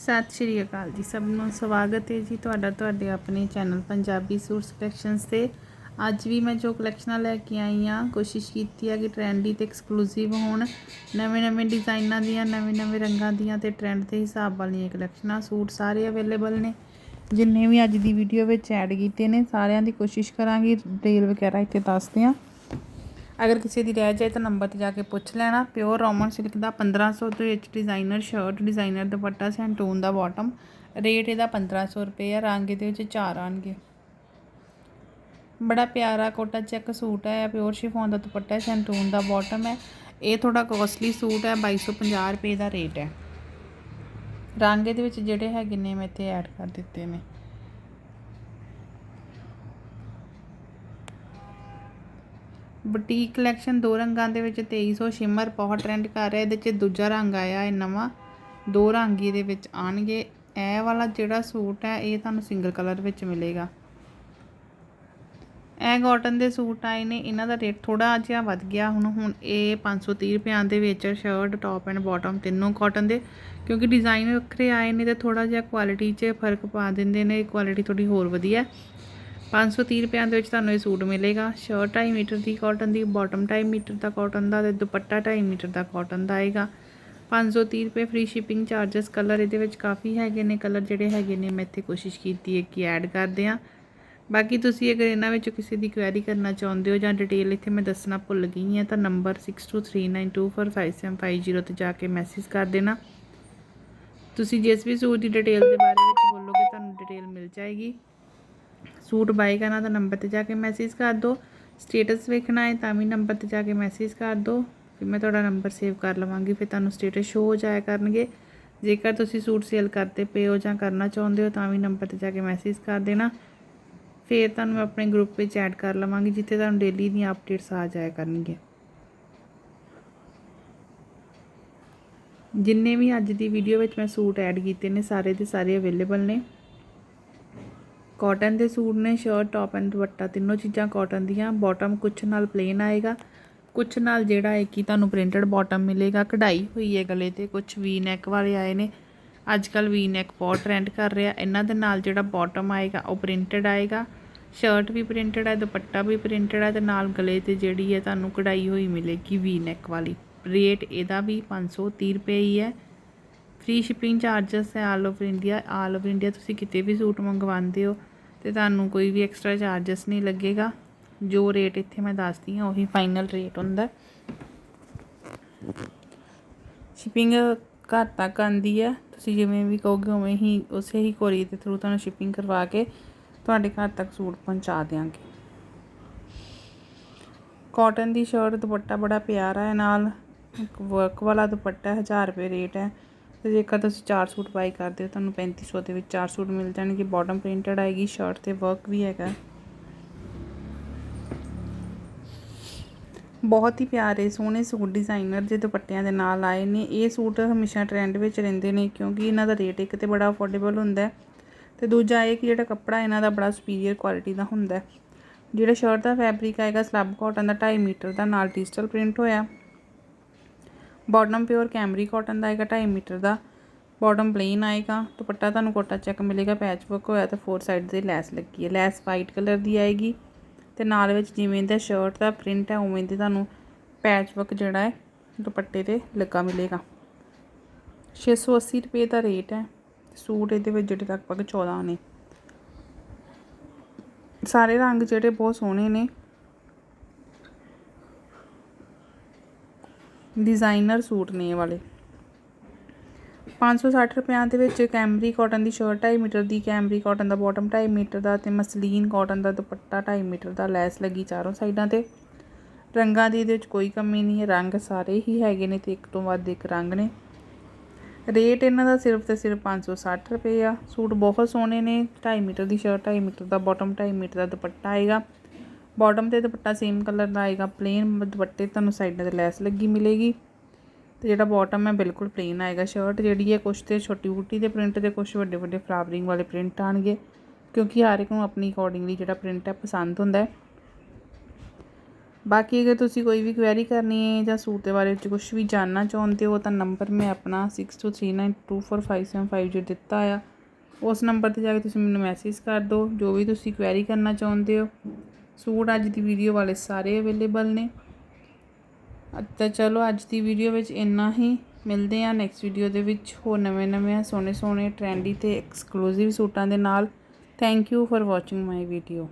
ਸਤਿ ਸ਼੍ਰੀ ਅਕਾਲ ਜੀ, ਸਭ ਨੂੰ ਸਵਾਗਤ ਹੈ ਜੀ ਤੁਹਾਡਾ ਤੁਹਾਡੇ ਆਪਣੇ ਚੈਨਲ ਪੰਜਾਬੀ ਸੂਟਸ ਕਲੈਕਸ਼ਨਸ ਤੇ। ਅੱਜ ਵੀ ਮੈਂ ਜੋ ਕਲੈਕਸ਼ਨਾਂ ਲੈ ਕੇ ਆਈ ਹਾਂ, ਕੋਸ਼ਿਸ਼ ਕੀਤੀ ਆ ਕਿ ਟ੍ਰੈਂਡੀ ਤੇ ਐਕਸਕਲੂਸਿਵ ਹੋਣ। ਨਵੇਂ-ਨਵੇਂ ਡਿਜ਼ਾਈਨਾਂ ਦੀਆਂ ਨਵੇਂ-ਨਵੇਂ ਰੰਗਾਂ ਦੀਆਂ ਤੇ ਟ੍ਰੈਂਡ ਦੇ ਹਿਸਾਬ ਵਾਲੀਆਂ ਕਲੈਕਸ਼ਨਾਂ ਸੂਟ ਸਾਰੇ ਅਵੇਲੇਬਲ ਨੇ। ਜਿੰਨੇ ਵੀ ਅੱਜ ਦੀ ਵੀਡੀਓ ਵਿੱਚ ਐਡ ਕੀਤੇ ਨੇ, ਸਾਰਿਆਂ ਦੀ ਕੋਸ਼ਿਸ਼ ਕਰਾਂਗੀ ਡਿਟੇਲ ਵਗੈਰਾ ਇੱਥੇ ਦੱਸਦੇ ਹਾਂ ਅਗਰ ਕਿਸੇ ਦੀ ਰਹਿ ਜਾਏ ਤਾਂ ਨੰਬਰ ਤੇ ਜਾ ਕੇ ਪੁੱਛ ਲੈਣਾ। ਪਿਓਰ ਰੋਮਨ ਸਿਲਕ ਦਾ 1500 ਦੇ ਵਿੱਚ ਡਿਜ਼ਾਈਨਰ ਸ਼ਰਟ ਡਿਜ਼ਾਈਨਰ ਦੁਪੱਟਾ ਸੈਂਟੂਨ ਦਾ ਬਾਟਮ ਰੇਟ ਇਹਦਾ 1500 ਰੁਪਏ ਆ, ਰੰਗ ਇਹਦੇ ਵਿੱਚ ਚਾਰ ਆਣਗੇ ਬੜਾ ਪਿਆਰਾ ਕੋਟਾ ਚੈੱਕ ਸੂਟ ਹੈ ਪਿਓਰ ਸ਼ਿਫੋਨ ਦਾ ਦੁਪੱਟਾ ਸੈਂਟੂਨ ਦਾ ਬਾਟਮ ਹੈ। ਇਹ ਥੋੜਾ ਕੋਸਟਲੀ ਸੂਟ ਹੈ 2250 ਰੁਪਏ ਦਾ ਰੇਟ ਹੈ। ਰੰਗ ਇਹਦੇ ਵਿੱਚ ਜਿਹੜੇ ਹੈਗੇ ਨੇ, ਮੈਂ ਇੱਥੇ ਐਡ ਕਰ ਦਿੱਤੇ ਨੇ। ਬੁਟੀਕ ਕਲੈਕਸ਼ਨ ਦੋ ਰੰਗਾਂ ਦੇ ਵਿੱਚ 2300 ਸ਼ਿਮਰ ਬਹੁਤ ਟ੍ਰੈਂਡ ਕਰ ਰਿਹਾ। ਇਹਦੇ 'ਚ ਦੂਜਾ ਰੰਗ ਆਇਆ ਇਹ ਨਵਾਂ। ਦੋ ਰੰਗ ਇਹਦੇ ਵਿੱਚ ਆਣਗੇ ਇਹ ਵਾਲਾ ਜਿਹੜਾ ਸੂਟ ਹੈ, ਇਹ ਤੁਹਾਨੂੰ ਸਿੰਗਲ ਕਲਰ ਵਿੱਚ ਮਿਲੇਗਾ। ਇਹ ਕਾਟਨ ਦੇ ਸੂਟ ਆਏ ਨੇ। ਇਹਨਾਂ ਦਾ ਰੇਟ ਥੋੜਾ ਜਿਹਾ ਵੱਧ ਗਿਆ। ਹੁਣ ਹੁਣ ਇਹ 530 ਰੁਪਿਆਂ ਦੇ ਵਿੱਚ ਸ਼ਰਟ ਟੌਪ ਐਂਡ ਬਾਟਮ ਤਿੰਨੋਂ ਕਾਟਨ ਦੇ। ਕਿਉਂਕਿ ਡਿਜ਼ਾਈਨ ਵੱਖਰੇ ਆਏ ਨੇ ਤੇ ਥੋੜਾ ਜਿਹਾ ਕੁਆਲਿਟੀ 'ਚ ਫ਼ਰਕ ਪਾ ਦਿੰਦੇ ਨੇ। ਕੁਆਲਿਟੀ ਥੋੜੀ ਹੋਰ ਵਧੀਆ। 530 ਰੁਪਿਆਂ ਦੇ ਵਿੱਚ ਤੁਹਾਨੂੰ ਇਹ ਸੂਟ ਮਿਲੇਗਾ। ਸ਼ਰਟ 2.5 ਮੀਟਰ ਦੀ ਕਾਟਨ ਦੀ ਬਾਟਮ 2.5 ਮੀਟਰ ਦਾ ਕਾਟਨ ਦਾ ਤੇ ਦੁਪੱਟਾ 2.5 ਮੀਟਰ ਦਾ ਕਾਟਨ ਦਾ ਆਏਗਾ। 530 ਰੁਪਏ ਫ੍ਰੀ ਸ਼ਿਪਿੰਗ ਚਾਰजेस ਕਲਰ ਇਹਦੇ ਵਿੱਚ ਕਾਫੀ ਹੈਗੇ ਨੇ। ਕਲਰ ਜਿਹੜੇ ਹੈਗੇ ਨੇ, ਮੈਂ ਇੱਥੇ ਕੋਸ਼ਿਸ਼ ਕੀਤੀ ਹੈ ਕਿ ਐਡ ਕਰਦੇ ਆ ਬਾਕੀ ਤੁਸੀਂ ਅਗਰ ਇਹਨਾਂ ਵਿੱਚੋਂ ਕਿਸੇ ਦੀ ਕੁਐਰੀ ਕਰਨਾ ਚਾਹੁੰਦੇ ਹੋ ਜਾਂ ਡਿਟੇਲ ਇੱਥੇ ਮੈਂ ਦੱਸਣਾ ਭੁੱਲ ਗਈ ਹਾਂ, ਤਾਂ ਨੰਬਰ 6239245750 ਤੇ ਜਾ ਕੇ ਮੈਸੇਜ ਕਰ ਦੇਣਾ। ਤੁਸੀਂ ਜਿਸ ਵੀ ਸੂਟ ਦੀ ਡਿਟੇਲ ਦੇ ਬਾਰੇ ਵਿੱਚ ਬੋਲੋਗੇ, ਤੁਹਾਨੂੰ ਡਿਟੇਲ ਮਿਲ ਜਾਏਗੀ। ਸੂਟ ਬਾਈ ਕਰਨਾ ਤਾਂ ਨੰਬਰ ਤੇ ਜਾ ਕੇ ਮੈਸੇਜ ਕਰ ਦਿਓ ਸਟੇਟਸ ਵੇਖਣਾ ਹੈ ਤਾਂ ਵੀ ਨੰਬਰ ਤੇ ਜਾ ਕੇ ਮੈਸੇਜ ਕਰ ਦਿਓ ਫਿਰ ਮੈਂ ਤੁਹਾਡਾ ਨੰਬਰ ਸੇਵ ਕਰ ਲਵਾਂਗੀ, ਫਿਰ ਤੁਹਾਨੂੰ ਸਟੇਟਸ ਸ਼ੋ ਹੋ ਜਾਇਆ ਕਰਨਗੇ। ਜੇਕਰ ਤੁਸੀਂ ਸੂਟ ਸੇਲ ਕਰਦੇ ਪਏ ਹੋ ਜਾਂ ਕਰਨਾ ਚਾਹੁੰਦੇ ਹੋ ਤਾਂ ਵੀ ਨੰਬਰ ਤੇ ਜਾ ਕੇ ਮੈਸੇਜ ਕਰ ਦੇਣਾ। ਫਿਰ ਤੁਹਾਨੂੰ ਮੈਂ ਆਪਣੇ ਗਰੁੱਪ ਵਿੱਚ ਐਡ ਕਰ ਲਵਾਂਗੀ, ਜਿੱਥੇ ਤੁਹਾਨੂੰ ਡੇਲੀ ਦੀਆਂ ਅਪਡੇਟਸ ਆ ਜਾਇਆ ਕਰਨਗੀਆਂ। ਜਿੰਨੇ ਵੀ ਅੱਜ ਦੀ ਵੀਡੀਓ ਵਿੱਚ ਮੈਂ ਸੂਟ ਐਡ ਕੀਤੇ ਨੇ, ਸਾਰੇ ਦੇ ਸਾਰੇ ਅਵੇਲੇਬਲ ਨੇ। ਕਾਟਨ ਦੇ ਸੂਟ ਨੇ ਸ਼ਰਟ ਟੌਪ ਐਂਡ ਦੁਪੱਟਾ, ਤਿੰਨੋਂ ਚੀਜ਼ਾਂ ਕਾਟਨ ਦੀਆਂ। ਬਾਟਮ ਕੁਛ ਨਾਲ ਪਲੇਨ ਆਏਗਾ। ਕੁਛ ਨਾਲ ਜਿਹੜਾ ਹੈ ਕਿ ਤੁਹਾਨੂੰ ਪ੍ਰਿੰਟਡ ਬਾਟਮ ਮਿਲੇਗਾ। ਕਢਾਈ ਹੋਈ ਹੈ ਗਲੇ ਤੇ, ਕੁਛ ਵੀ ਨੈਕ ਵਾਲੇ ਆਏ ਨੇ। ਅੱਜ ਕੱਲ ਵੀ ਨੈਕ ਬਹੁਤ ਟ੍ਰੈਂਡ ਕਰ ਰਿਹਾ। ਇਹਨਾਂ ਦੇ ਨਾਲ ਜਿਹੜਾ ਬਾਟਮ ਆਏਗਾ, ਉਹ ਪ੍ਰਿੰਟਡ ਆਏਗਾ। ਸ਼ਰਟ ਵੀ ਪ੍ਰਿੰਟਡ ਹੈ, ਦੁਪੱਟਾ ਵੀ ਪ੍ਰਿੰਟਡ ਹੈ ਤੇ ਨਾਲ ਗਲੇ ਤੇ ਜਿਹੜੀ ਹੈ ਤੁਹਾਨੂੰ ਕਢਾਈ ਹੋਈ ਮਿਲੇਗੀ ਵੀ ਨੈਕ ਵਾਲੀ। ਰੇਟ ਇਹਦਾ ਵੀ 530 ਰੁਪਏ ਹੀ ਹੈ। ਫ੍ਰੀ ਸ਼ਿਪਿੰਗ ਚਾਰजेस ਹੈ all over India all over India ਤੁਸੀਂ ਕਿਤੇ ਵੀ ਸੂਟ ਮੰਗਵਾਉਂਦੇ ਹੋ। ਤੇ ਤੁਹਾਨੂੰ ਕੋਈ ਵੀ ਐਕਸਟਰਾ ਚਾਰजेस ਨਹੀਂ ਲੱਗੇਗਾ। ਜੋ ਰੇਟ ਇੱਥੇ ਮੈਂ ਦੱਸਦੀ ਹਾਂ, ਉਹੀ ਫਾਈਨਲ ਰੇਟ ਹੁੰਦਾ। ਸ਼ਿਪਿੰਗ ਘਰ ਤੱਕ ਆਂਦੀ ਹੈ। ਤੁਸੀਂ ਜਿਵੇਂ ਵੀ ਕਹੋਗੇ, ਉਵੇਂ ਹੀ ਉਸੇ ਹੀ ਕੋਰੀਅਰ ਦੇ ਥਰੂ ਤੁਹਾਨੂੰ ਸ਼ਿਪਿੰਗ ਕਰਵਾ ਕੇ ਤੁਹਾਡੇ ਘਰ ਤੱਕ ਸੂਟ ਪਹੁੰਚਾ ਦਿਆਂਗੇ। ਕਾਟਨ ਦੀ ਸ਼ਰਟ ਦੁਪੱਟਾ ਬੜਾ ਪਿਆਰਾ ਹੈ ਨਾਲ। ਵਰਕ ਵਾਲਾ ਦੁਪੱਟਾ 1000 ਰੁਪਏ ਰੇਟ ਹੈ। ਤੇ ਜੇਕਰ ਤੁਸੀਂ ਚਾਰ ਸੂਟ ਬਾਈ ਕਰਦੇ ਹੋ ਤੁਹਾਨੂੰ 3500 ਦੇ ਵਿੱਚ ਚਾਰ ਸੂਟ ਮਿਲ ਜਾਣਗੇ। ਬਾਟਮ ਪ੍ਰਿੰਟਡ ਆਏਗੀ ਸ਼ਰਟ ਤੇ ਵਰਕ ਵੀ ਹੈਗਾ। ਬਹੁਤ ਹੀ ਪਿਆਰੇ, ਸੋਹਣੇ ਸੂਟ ਡਿਜ਼ਾਈਨਰ ਦੇ ਦੁਪੱਟਿਆਂ ਦੇ ਨਾਲ ਆਏ ਨੇ। ਇਹ ਸੂਟ ਹਮੇਸ਼ਾ ਟ੍ਰੈਂਡ ਵਿੱਚ ਰਹਿੰਦੇ ਨੇ ਕਿਉਂਕਿ ਇਹਨਾਂ ਦਾ ਰੇਟ ਇੱਕ ਤੇ ਬੜਾ ਅਫੋਰਡੇਬਲ ਹੁੰਦਾ ਹੈ ਤੇ ਦੂਜਾ ਇਹ ਕਿ ਜਿਹੜਾ ਕੱਪੜਾ ਇਹਨਾਂ ਦਾ ਬੜਾ ਸੁਪੀਰੀਅਰ ਕੁਆਲਿਟੀ ਦਾ ਹੁੰਦਾ ਹੈ। ਜਿਹੜਾ ਸ਼ਰਟ ਦਾ ਫੈਬਰਿਕ ਆਏਗਾ ਸਲੱਬ ਕਾਟਨ ਦਾ 2.5 ਮੀਟਰ ਦਾ ਨਾਲ ਡਿਜੀਟਲ ਪ੍ਰਿੰਟ ਹੋਇਆ। ਬਾਟਮ ਪਿਓਰ ਕੈਮਰੀ ਕਾਟਨ ਦਾ ਆਏਗਾ 2.5 ਮੀਟਰ ਦਾ। ਬਾਟਮ ਪਲੇਨ ਆਏਗਾ। ਦੁਪੱਟਾ ਤੁਹਾਨੂੰ ਕੋਟਾ ਚੈੱਕ ਮਿਲੇਗਾ ਪੈਚ ਵਰਕ ਹੋਇਆ ਤੇ ਫੋਰ ਸਾਈਡ ਤੇ ਲੈਸ ਲੱਗੀ ਹੈ। ਲੈਸ ਵਾਈਟ ਕਲਰ ਦੀ ਆਏਗੀ। ਤੇ ਨਾਲ ਵਿੱਚ ਜਿਵੇਂ ਦਾ ਸ਼ਰਟ ਦਾ ਪ੍ਰਿੰਟ ਹੈ, ਉਵੇਂ ਦੇ ਤੁਹਾਨੂੰ ਪੈਚ ਵਰਕ ਜਿਹੜਾ ਹੈ, ਦੁਪੱਟੇ ਤੇ ਲੱਗਾ ਮਿਲੇਗਾ। 680 ਰੁਪਏ ਦਾ ਰੇਟ ਹੈ। ਸੂਟ ਇਹਦੇ ਵਿੱਚ ਜਿਹੜੇ ਲਗਭਗ 14 ਨੇ। ਸਾਰੇ ਰੰਗ ਜਿਹੜੇ ਬਹੁਤ ਸੋਹਣੇ ਨੇ। ਡਿਜ਼ਾਈਨਰ ਸੂਟ ਨੇ ਇਹ ਵਾਲੇ। 560 ਰੁਪਿਆਂ ਦੇ ਵਿੱਚ ਕੈਮਰੀ ਕਾਟਨ ਦੀ ਸ਼ਰਟ 2.5 ਮੀਟਰ ਦੀ ਕੈਮਰੀ ਕਾਟਨ ਦਾ ਬਾਟਮ 2.5 ਮੀਟਰ ਦਾ ਤੇ ਮਸਲੀਨ ਕਾਟਨ ਦਾ ਦੁਪੱਟਾ 2.5 ਮੀਟਰ ਦਾ ਲੈਸ ਲੱਗੀ ਚਾਰੋਂ ਸਾਈਡਾਂ ਤੇ। ਰੰਗਾਂ ਦੀ ਇਹਦੇ ਵਿੱਚ ਕੋਈ ਕਮੀ ਨਹੀਂ ਹੈ, ਰੰਗ ਸਾਰੇ ਹੀ ਹੈਗੇ ਨੇ ਤੇ ਇੱਕ ਤੋਂ ਵੱਧ ਇੱਕ ਰੰਗ ਨੇ। ਰੇਟ ਇਹਨਾਂ ਦਾ ਸਿਰਫ ਤੇ ਸਿਰਫ 560 ਰੁਪਏ ਆ। ਸੂਟ ਬਹੁਤ ਸੋਹਣੇ ਨੇ 2.5 ਮੀਟਰ ਦੀ ਸ਼ਰਟ 2.5 ਮੀਟਰ ਦਾ ਬਾਟਮ 2.5 ਮੀਟਰ ਦਾ ਦੁਪੱਟਾ ਆਏਗਾ। ਬਾਟਮ ਤੇ ਦੁਪੱਟਾ ਸੇਮ ਕਲਰ ਦਾ ਆਏਗਾ ਪਲੇਨ ਦੁਪੱਟੇ ਤੁਹਾਨੂੰ ਸਾਈਡਾਂ ਤੇ ਲੈਸ ਲੱਗੀ ਮਿਲੇਗੀ। ਤੇ ਜਿਹੜਾ ਬਾਟਮ ਹੈ ਬਿਲਕੁਲ ਪਲੇਨ ਆਏਗਾ ਸ਼ਰਟ ਜਿਹੜੀ ਹੈ ਕੁਛ ਤੇ ਛੋਟੀ ਬੂਟੀ ਦੇ ਪ੍ਰਿੰਟ ਦੇ ਕੁਛ ਵੱਡੇ ਵੱਡੇ ਫਲਾਵਰਿੰਗ ਵਾਲੇ ਪ੍ਰਿੰਟ ਆਣਗੇ, ਕਿਉਂਕਿ ਹਰ ਇੱਕ ਨੂੰ ਆਪਣੀ ਅਕੋਰਡਿੰਗਲੀ ਜਿਹੜਾ ਪ੍ਰਿੰਟ ਹੈ ਪਸੰਦ ਹੁੰਦਾ ਹੈ। ਬਾਕੀ ਅਗਰ ਤੁਸੀਂ ਕੋਈ ਵੀ ਕੁਐਰੀ ਕਰਨੀ ਹੈ ਜਾਂ ਸੂਟ ਦੇ ਬਾਰੇ ਵਿੱਚ ਕੁਝ ਵੀ ਜਾਣਨਾ ਚਾਹੁੰਦੇ ਹੋ, ਤਾਂ ਨੰਬਰ ਮੈਂ ਆਪਣਾ 6239245750 ਦਿੱਤਾ ਆ, ਉਸ ਨੰਬਰ ਤੇ ਜਾ ਕੇ ਤੁਸੀਂ ਮੈਨੂੰ ਮੈਸੇਜ ਕਰ ਦਿਓ, ਜੋ ਵੀ ਤੁਸੀਂ ਕੁਐਰੀ ਕਰਨਾ ਚਾਹੁੰਦੇ ਹੋ। ਸੂਟ ਅੱਜ ਦੀ ਵੀਡੀਓ ਵਾਲੇ ਸਾਰੇ ਅਵੇਲੇਬਲ ਨੇ। ਤਾਂ ਚਲੋ, ਅੱਜ ਦੀ ਵੀਡੀਓ ਵਿੱਚ ਇੰਨਾ ਹੀ। ਮਿਲਦੇ ਆ ਨੈਕਸਟ ਵੀਡੀਓ ਦੇ ਵਿੱਚ ਹੋਰ ਨਵੇਂ ਨਵੇਂ ਸੋਹਣੇ ਸੋਹਣੇ ਟ੍ਰੈਂਡੀ ਤੇ ਐਕਸਕਲੂਸਿਵ ਸੂਟਾਂ ਦੇ ਨਾਲ। Thank you for watching my video